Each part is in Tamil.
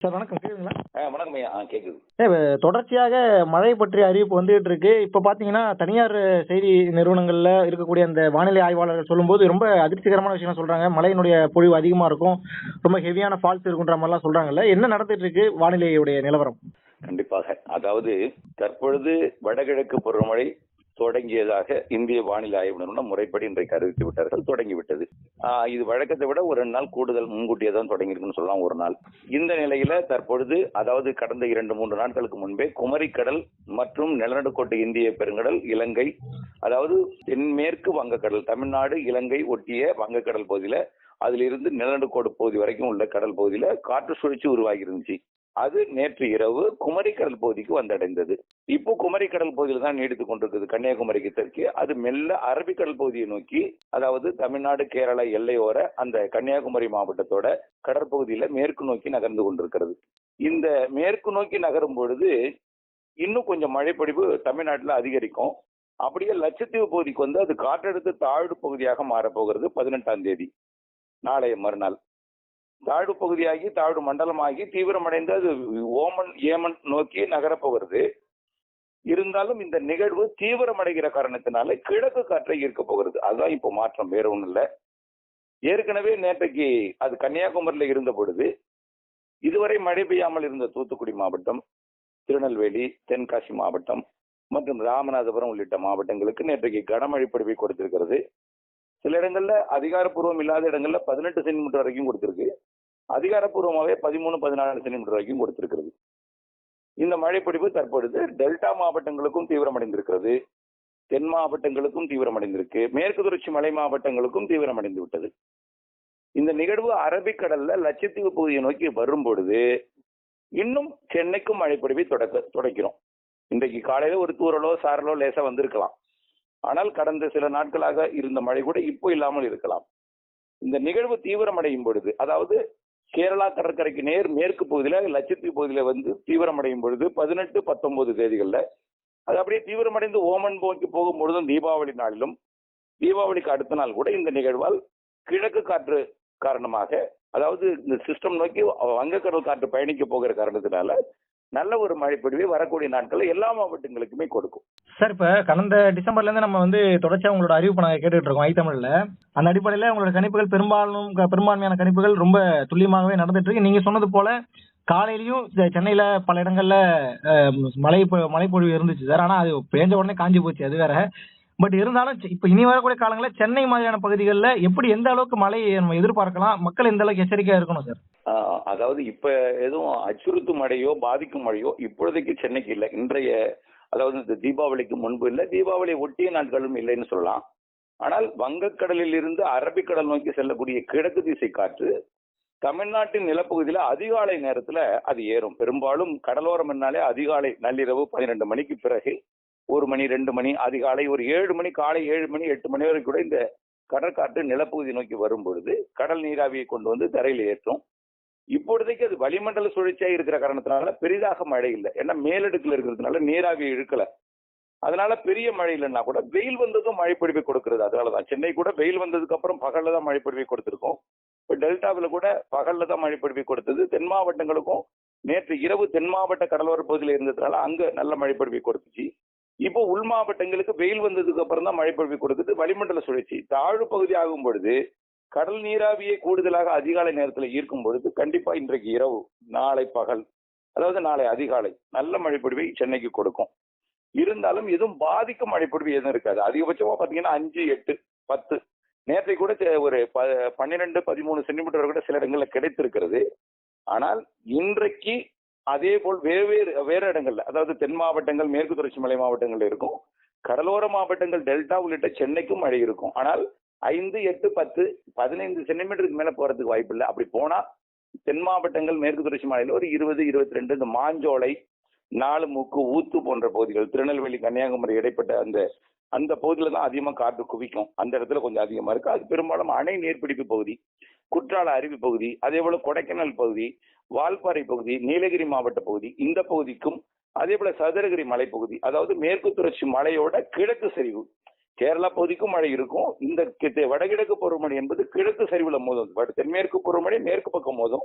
சார் வணக்கம். கேக்குதுங்களா? வணக்கம் ஐயா. வ- தொடர்ச்சியாக மழை பற்றிய அறிவிப்பு வந்துகிட்டு இருக்கு இப்ப பாத்தீங்கன்னா தனியார் செய்தி நிறுவனங்கள்ல இருக்கக்கூடிய அந்த வானிலை ஆய்வாளர்கள் சொல்லும்போது ரொம்ப அதிர்ச்சிகரமான விஷயம் சொல்றாங்க. மழையினுடைய பொழிவு அதிகமா இருக்கும். ரொம்ப ஹெவியான ஃபால்ஸ் இருக்குன்ற மாதிரிலாம் சொல்றாங்கல்ல. என்ன நடந்துட்டு இருக்கு வானிலையுடைய நிலவரம்? கண்டிப்பாக. அதாவது தற்பொழுது வடகிழக்கு பருவமழை தொடங்கியதாக இந்திய வானிலை ஆய்வு நிறுவனம் முறைப்படி இன்றைக்கு அறிவித்து விட்டார்கள் தொடங்கிவிட்டது. இது வழக்கத்தை விட ஒரு ரெண்டு நாள் கூடுதல் முன்கூட்டியே தான் தொடங்கியிருக்குன்னு சொல்லலாம் ஒரு நாள். இந்த நிலையில தற்பொழுது அதாவது கடந்த இரண்டு மூன்று நாட்களுக்கு முன்பே குமரிக்கடல் மற்றும் நிலநடுக்கோட்டு இந்திய பெருங்கடல் இலங்கை அதாவது தென்மேற்கு வங்கக்கடல் தமிழ்நாடு இலங்கை ஒட்டிய வங்கக்கடல் பகுதியில அதிலிருந்து நிலநடுக்கோடு பகுதி வரைக்கும் உள்ள கடல் பகுதியில காற்று சுழற்சி உருவாகி இருந்துச்சு அது நேற்று இரவு குமரிக்கடல் பகுதிக்கு வந்தடைந்தது. இப்போ குமரிக்கடல் பகுதியில் தான் நீடித்துக் கொண்டிருக்குது. கன்னியாகுமரிக்கு தெற்கே. அது மெல்ல அரபிக்கடல் பகுதியை நோக்கி அதாவது தமிழ்நாடு கேரளா எல்லையோர அந்த கன்னியாகுமரி மாவட்டத்தோட கடற்பகுதியில மேற்கு நோக்கி நகர்ந்து கொண்டிருக்கிறது. இந்த மேற்கு நோக்கி நகரும் பொழுது இன்னும் கொஞ்சம் மழைப்பொழிவு தமிழ்நாட்டில் அதிகரிக்கும். அப்படியே லட்சத்தீவு பகுதிக்கு வந்து அது காற்றழுத்த தாழ்வு பகுதியாக மாறப்போகிறது பதினெட்டாம் தேதி நாளைய மறுநாள். தாழ்வு பகுதியாகி தாழ்வு மண்டலமாகி தீவிரமடைந்து அது ஓமன் ஏமன் நோக்கி நகரப்போகிறது இருந்தாலும் இந்த நிகழ்வு தீவிரமடைகிற காரணத்தினால கிழக்கு காற்றை ஈர்க்க போகிறது. அதுதான் இப்போ மாற்றம் வேற ஒன்றும் இல்லை. ஏற்கனவே நேற்றைக்கு அது கன்னியாகுமரியில் இருந்த பொழுது இதுவரை மழை பெய்யாமல் இருந்த தூத்துக்குடி மாவட்டம் திருநெல்வேலி தென்காசி மாவட்டம் மற்றும் ராமநாதபுரம் உள்ளிட்ட மாவட்டங்களுக்கு நேற்றைக்கு கனமழை பொழிவை கொடுத்திருக்கிறது. சில இடங்கள்ல அதிகாரப்பூர்வம் இல்லாத இடங்கள்ல பதினெட்டு சென்டிமீட்டர் வரைக்கும் கொடுத்திருக்கு. அதிகாரப்பூர்வமாகவே பதிமூணு பதினாலு சென்டிமீட்டர் வரைக்கும் கொடுத்திருக்கிறது. இந்த மழைப்பிடிப்பு தற்பொழுது டெல்டா மாவட்டங்களுக்கும் தீவிரமடைந்திருக்கிறது. தென் மாவட்டங்களுக்கும் தீவிரமடைந்திருக்கு. மேற்கு தொடர்ச்சி மலை மாவட்டங்களுக்கும் தீவிரமடைந்து விட்டது. இந்த நிகழ்வு அரபிக்கடல்ல லட்சத்தீவு பகுதியை நோக்கி வரும் பொழுது இன்னும் சென்னைக்கும் மழைப்பொழிவை தொடக்க தொடக்கிறோம். இன்றைக்கு காலையில ஒரு தூரலோ சாரலோ லேசா வந்திருக்கலாம். ஆனால் கடந்த சில நாட்களாக இருந்த மழை கூட இப்போ இல்லாமல் இருக்கலாம். இந்த நிகழ்வு தீவிரமடையும் பொழுது அதாவது கேரளா கடற்கரைக்கு நேர் மேற்கு பகுதியில லட்சத்தீவு பகுதியில வந்து தீவிரமடையும் பொழுது பதினெட்டு பத்தொன்பது தேதிகள்ல அது அப்படியே தீவிரமடைந்து ஓமன் நோக்கி போகும் பொழுதும் தீபாவளி நாளிலும் தீபாவளிக்கு அடுத்த நாள் கூட இந்த நிகழ்வால் கிழக்கு காற்று காரணமாக அதாவது இந்த சிஸ்டம் நோக்கி வங்கக்கடல் காற்று பயணிக்க போகிற காரணத்தினால நல்ல ஒரு மழைப்பொழிவை வரக்கூடிய நாட்கள் எல்லா மாவட்டங்களுக்குமே கொடுக்கும். சார் இப்ப கடந்த டிசம்பர்ல இருந்து நம்ம வந்து தொடர்ச்சியா உங்களோட அறிவிப்பு நாங்க கேட்டுட்டு இருக்கோம் ஐ அந்த அடிப்படையில உங்களோட கணிப்புகள் பெரும்பாலும் பெரும்பான்மையான கணிப்புகள் ரொம்ப துல்லியமாகவே நடந்துட்டு இருக்கு. நீங்க சொன்னது போல காலையிலயும் சென்னையில பல இடங்கள்ல மழை மழைப்பொழிவு இருந்துச்சு சார். ஆனா அது பேஞ்ச உடனே காஞ்சி போச்சு அது வேற. பட் இருந்தாலும் இப்ப இனி வரக்கூடிய காலங்களில் சென்னை மாதிரியான பகுதிகளில் எப்படி எந்த அளவுக்கு மழை நம்ம எதிர்பார்க்கலாம் மக்கள் எந்த அளவுக்கு எச்சரிக்கையா இருக்கணும் சார்? அதாவது இப்ப எதுவும் அச்சுறுத்தும் மழையோ பாதிக்கும் மழையோ இப்பொழுதைக்கு சென்னைக்கு இல்லை. இன்றைய அதாவது இந்த தீபாவளிக்கு முன்பு இல்லை. தீபாவளி ஒட்டிய நாட்களும் இல்லைன்னு சொல்லலாம். ஆனால் வங்கக்கடலில் இருந்து அரபிக்கடல் நோக்கி செல்லக்கூடிய கிழக்கு திசை காற்று தமிழ்நாட்டின் நிலப்பகுதியில அதிகாலை நேரத்துல அது ஏறும். பெரும்பாலும் கடலோரம் என்னாலே அதிகாலை நள்ளிரவு பன்னிரெண்டு மணிக்கு பிறகு ஒரு மணி ரெண்டு மணி அதிகாலை ஒரு ஏழு மணி காலை ஏழு மணி எட்டு மணி வரை கூட இந்த கடற்காற்று நிலப்பகுதி நோக்கி வரும் பொழுது கடல் நீராவியை கொண்டு வந்து தரையில் ஏற்றும். இப்பொழுதைக்கு அது வளிமண்டல சுழற்சியா இருக்கிற காரணத்தினால பெரிதாக மழை இல்லை. ஏன்னா மேலடுக்குல இருக்கிறதுனால நீராவி இழுக்கல. அதனால பெரிய மழை இல்லைன்னா கூட வெயில் வந்ததும் மழைப்பொழிவை பொழிவை கொடுக்கிறது. அதனாலதான். சென்னை கூட வெயில் வந்ததுக்கு அப்புறம் பகல்ல தான் மழைப்பொழிவை கொடுத்திருக்கோம். இப்போ டெல்டாவில் கூட பகல்ல தான் மழைப்பொழிவை கொடுத்தது. தென் மாவட்டங்களுக்கும் நேற்று இரவு தென் மாவட்ட கடலோர பகுதியில் இருந்ததுனால அங்க நல்ல மழைப்பொழிவை கொடுத்துச்சு. இப்போ உள் மாவட்டங்களுக்கு வெயில் வந்ததுக்கு அப்புறம் தான் மழைப்பொழிவு கொடுக்குது. வளிமண்டல சுழற்சி. தாழ்வு பகுதி ஆகும் பொழுது கடல் நீராவியை கூடுதலாக அதிகாலை நேரத்தில் ஈர்க்கும் பொழுது கண்டிப்பா இன்றைக்கு இரவு நாளை பகல் அதாவது நாளை அதிகாலை நல்ல மழைப்பொழிவை சென்னைக்கு கொடுக்கும். இருந்தாலும் எதுவும் பாதிக்கும் மழைப்பொழிவு எதுவும் இருக்காது. அதிகபட்சமா பாத்தீங்கன்னா அஞ்சு எட்டு பத்து. நேற்றை கூட ஒரு ப பன்னிரெண்டு பதிமூணு சென்டிமீட்டர் கூட சில இடங்கள்ல கிடைத்திருக்கிறது. ஆனால் இன்றைக்கு அதே போல் வேறு வேறு இடங்கள்ல அதாவது தென் மாவட்டங்கள் மேற்கு தொடர்ச்சி மலை மாவட்டங்கள் இருக்கும். கடலோர மாவட்டங்கள் டெல்டா உள்ளிட்ட சென்னைக்கும் மழை இருக்கும். ஆனால் ஐந்து எட்டு பத்து பதினைந்து சென்டிமீட்டருக்கு மேல போறதுக்கு வாய்ப்பு இல்லை. அப்படி போனா தென் மாவட்டங்கள் மேற்கு தொடர்ச்சி மலையில ஒரு இருபது இருபத்தி ரெண்டு இந்த மாஞ்சோலை நாலு மூக்கு ஊத்து போன்ற பகுதிகள் திருநெல்வேலி கன்னியாகுமரி இடைப்பட்ட அந்த அந்த பகுதியில தான் அதிகமா காற்று குவிக்கும். அந்த இடத்துல கொஞ்சம் அதிகமா இருக்கு. அது பெரும்பாலும் அணை நீர்பிடிப்பு பகுதி குற்றால அருவி பகுதி அதே போல கொடைக்கானல் பகுதி வால்பாறை பகுதி நீலகிரி மாவட்ட பகுதி இந்த பகுதிக்கும் அதே போல சதுரகிரி மலைப்பகுதி அதாவது மேற்கு தொடர்ச்சி மலையோட கிழக்கு சரிவு. கேரளா பகுதிக்கும் மழை இருக்கும். இந்த வடகிழக்கு பருவமழை என்பது கிழக்கு சரிவுல மோதும். தென்மேற்கு பருவமழை மேற்கு பக்கம் மோதும்.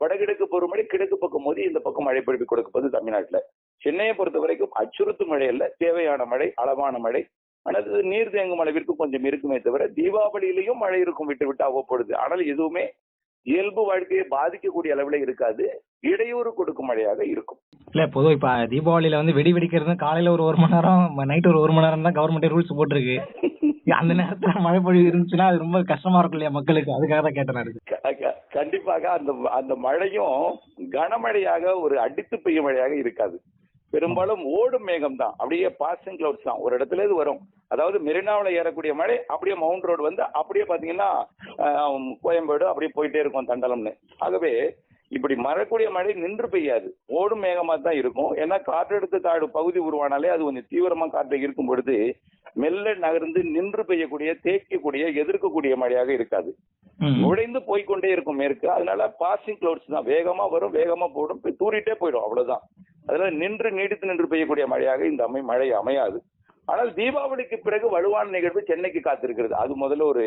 வடகிழக்கு பருவமழை கிழக்கு பக்கம் மோதி இந்த பக்கம் மழை பொழிவு கொடுப்பது தமிழ்நாட்டில். சென்னையை பொறுத்த வரைக்கும் அச்சுறுத்தும் மழை அல்ல தேவையான மழை அளவான மழை. ஆனால் நீர் தேங்கும் அளவிற்கு கொஞ்சம் இருக்குமே தவிர தீபாவளியிலையும் மழை இருக்கும் விட்டு விட்டு அவ்வப்பொழுது. ஆனால் எதுவுமே இயல்பு வாழ்க்கையை பாதிக்கக்கூடிய அளவில் இருக்காது. இடையூறு கொடுக்கும் மழையாக இருக்கும். இல்ல பொதுவா இப்ப தீபாவளியில வந்து வெடி வெடிக்கிறது காலையில ஒரு ஒரு மணி நேரம் நைட் ஒரு ஒரு மணி நேரம் தான் கவர்மெண்ட் ரூல்ஸ் போட்டிருக்கு. அந்த நேரத்துல மழை பொழிவு இருந்துச்சுன்னா அது ரொம்ப கஷ்டமா இருக்கும் இல்லையா மக்களுக்கு? அதுக்காக தான் கேட்டேன் கண்டிப்பாக அந்த அந்த மழையும் கனமழையாக ஒரு அடித்து பெய்யும் மழையாக இருக்காது. பெரும்பாலும் ஓடும் மேகம் தான். அப்படியே பாசிங் கிளவுட்ஸ் தான். ஒரு இடத்துல இது வரும். அதாவது மெரினாவில் ஏறக்கூடிய மழை அப்படியே மவுண்ட் ரோடு வந்து அப்படியே பாத்தீங்கன்னா கோயம்பேடு அப்படியே போயிட்டே இருக்கும் தண்டலம்னு. ஆகவே இப்படி மறக்கூடிய மழை நின்று பெய்யாது. ஓடும் மேகமா தான் இருக்கும். ஏன்னா காற்றெடுத்த தாழ்வு பகுதி உருவானாலே அது கொஞ்சம் தீவிரமா காற்று இருக்கும் பொழுது மெல்ல நகர்ந்து நின்று பெய்யக்கூடிய தேய்க்கக்கூடிய எதிர்க்கக்கூடிய மழையாக இருக்காது. நுழைந்து போய்க்கொண்டே இருக்கும் மேற்கு. அதனால பாசிங் கிளவுட்ஸ் தான். வேகமா வரும் வேகமா போடும். தூரிட்டே போயிடும். அவ்வளவுதான். அதனால நின்று நீடித்து நின்று பெய்யக்கூடிய மழையாக இந்த அமை மழை அமையாது. ஆனால் தீபாவளிக்கு பிறகு வலுவான நிகழ்வு சென்னைக்கு காத்திருக்கிறது. அது முதல்ல ஒரு.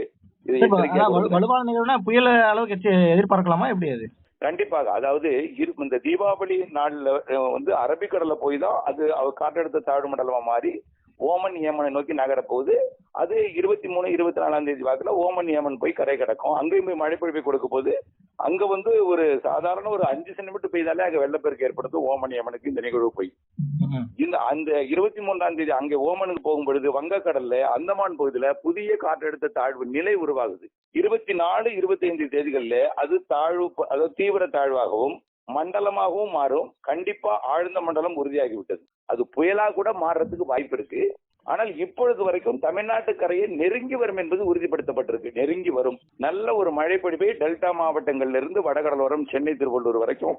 வலுவான நிகழ்வுனா புயல் அளவுக்கு எதிர்பார்க்கலாமா? எப்படி அது? கண்டிப்பாக. அதாவது இரு- இந்த தீபாவளி நாள்ல வந்து அரபிக்கடல்ல போய் தான் அது அவ- காற்றழுத்த தாழ்வு மண்டலமா மாறி ஓமன் ஏமனை நோக்கி நகர போகுது. அது இருபத்தி மூணு இருபத்தி நாலாம் தேதி வாக்குல ஓமன் ஏமன் போய் கரை கிடக்கும். அங்கேயும் போய் மழை பொழிவை கொடுக்க போது அங்க வந்து ஒரு சாதாரண ஒரு அஞ்சு சென்டிமீட்டர் பெய்தாலே அங்க வெள்ளப்பெருக்கு ஏற்படுத்தும் ஓமன் ஏமனுக்கு இந்த நிகழ்வு போய். இந்த அந்த இருபத்தி மூன்றாம் தேதி அங்கே ஓமனுக்கு போகும் பொழுது வங்கக்கடல்ல அந்தமான் பகுதியில புதிய காற்றழுத்த தாழ்வு நிலை உருவாகுது. இருபத்தி நாலு இருபத்தி ஐந்து தேதிகள்ல அது தாழ்வு அதாவது தீவிர தாழ்வாகவும் மண்டலமாகவும் மாறும். கண்டிப்பா ஆழ்ந்த மண்டலம் உறுதியாகி விட்டது அது புயலா கூட மாறுறதுக்கு வாய்ப்பு இருக்கு ஆனால் இப்பொழுது வரைக்கும் தமிழ்நாட்டு கரையை நெருங்கி வரும் என்பது உறுதிப்படுத்தப்பட்டிருக்கு. நெருங்கி வரும். நல்ல ஒரு மழை பொழிவை டெல்டா மாவட்டங்கள்ல இருந்து வடகடலோரம் சென்னை திருவள்ளூர் வரைக்கும்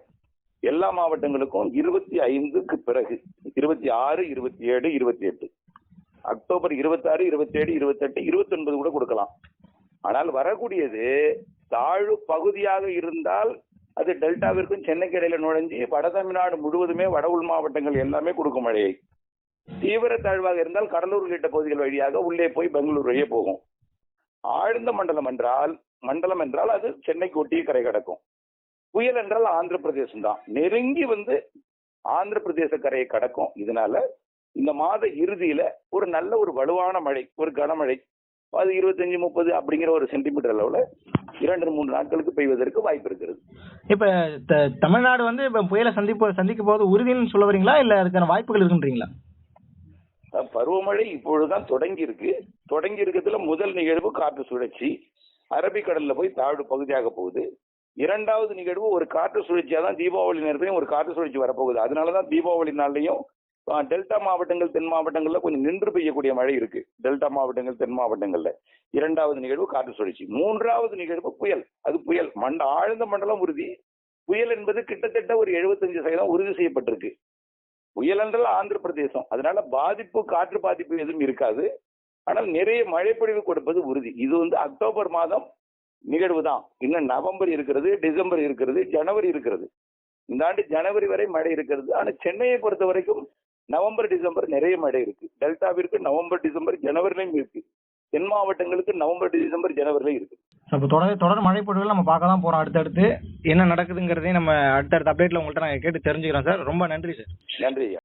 எல்லா மாவட்டங்களுக்கும் இருபத்தி ஐந்துக்கு பிறகு இருபத்தி ஆறு இருபத்தி ஏழு இருபத்தி எட்டு. அக்டோபர் இருபத்தி ஆறு இருபத்தி ஏழு இருபத்தெட்டு இருபத்தி ஒன்பது கூட கொடுக்கலாம். ஆனால் வரக்கூடியது தாழ்வு பகுதியாக இருந்தால் அது டெல்டாவிற்கும் சென்னைக்கு இடையில நுழைஞ்சு வட தமிழ்நாடு முழுவதுமே வட உள் மாவட்டங்கள் எல்லாமே கொடுக்கும் மழையை. தீவிர தாழ்வாக இருந்தால் கடலூர் உள்ளிட்ட பகுதிகள் வழியாக உள்ளே போய் பெங்களூர் வழியே போகும். ஆழ்ந்த மண்டலம் என்றால் மண்டலம் என்றால் அது சென்னைக்கு ஒட்டியே கரை கடக்கும். புயல் என்றால் ஆந்திர பிரதேசம் தான் நெருங்கி வந்து ஆந்திர பிரதேச கரையை கடக்கும். இதனால இந்த மாத இறுதியில ஒரு நல்ல ஒரு வலுவான மழை ஒரு கனமழை அது இருபத்தஞ்சு முப்பது அப்படிங்கிற ஒரு சென்டிமீட்டர் அளவுல இரண்டு மூன்று நாட்களுக்கு பெய்வதற்கு வாய்ப்பு இருக்கிறது. இப்ப தமிழ்நாடு வந்து இப்ப புயலை சந்திப்பு சந்திக்கும் போது உறுதின்னு சொல்ல வரீங்களா? இல்ல அதுக்கான வாய்ப்புகள் இருக்குன்றீங்களா? பருவமழை இப்பொழுதுதான் தொடங்கி இருக்கு தொடங்கி இருக்கிறதுல முதல் நிகழ்வு காற்று சுழற்சி. அரபிக்கடல்ல போய் தாழ்வு பகுதியாக போகுது. இரண்டாவது நிகழ்வு ஒரு காற்று சுழற்சியா தான் தீபாவளி நேரத்திலையும் ஒரு காற்று சுழற்சி வரப்போகுது. அதனாலதான் தீபாவளி நாள்லையும் டெல்டா மாவட்டங்கள் தென் மாவட்டங்கள்ல கொஞ்சம் நின்று பெய்யக்கூடிய மழை இருக்கு. டெல்டா மாவட்டங்கள் தென் மாவட்டங்கள்ல. இரண்டாவது நிகழ்வு காற்று சுழற்சி. மூன்றாவது நிகழ்வு புயல். அது புயல். மண்ட ஆழ்ந்த மண்டலம் உறுதி. புயல் என்பது கிட்டத்தட்ட ஒரு 75% சதவீதம் உறுதி செய்யப்பட்டிருக்கு. புயல் என்றால் ஆந்திர பிரதேசம் அதனால பாதிப்பு காற்று பாதிப்பு எதுவும் இருக்காது. ஆனால் நிறைய மழைப்பொழிவு கொடுப்பது உறுதி. இது வந்து அக்டோபர் மாதம் நிகழ்வு தான். இன்னும் நவம்பர் இருக்கிறது டிசம்பர் இருக்கிறது ஜனவரி இருக்கிறது. இந்த ஆண்டு ஜனவரி வரை மழை இருக்கிறது. ஆனால் சென்னையை பொறுத்த வரைக்கும் நவம்பர் டிசம்பர் நிறைய மழை இருக்கு. டெல்டாவிற்கு நவம்பர் டிசம்பர் ஜனவரிலையும் இருக்கு. தென் மாவட்டங்களுக்கு நவம்பர் டிசம்பர் ஜனவரிலையும் இருக்கு. இப்போ தொடர் தொடர் மழை நம்ம பார்க்க தான் போறோம் அடுத்தடுத்து. என்ன நடக்குதுங்கிறதையும் நம்ம அடுத்தடுத்த அப்டேட்ல உங்கள்கிட்ட நாங்கள் கேட்டு தெரிஞ்சுக்கிறோம் சார் ரொம்ப நன்றி சார் நன்றி ஐயா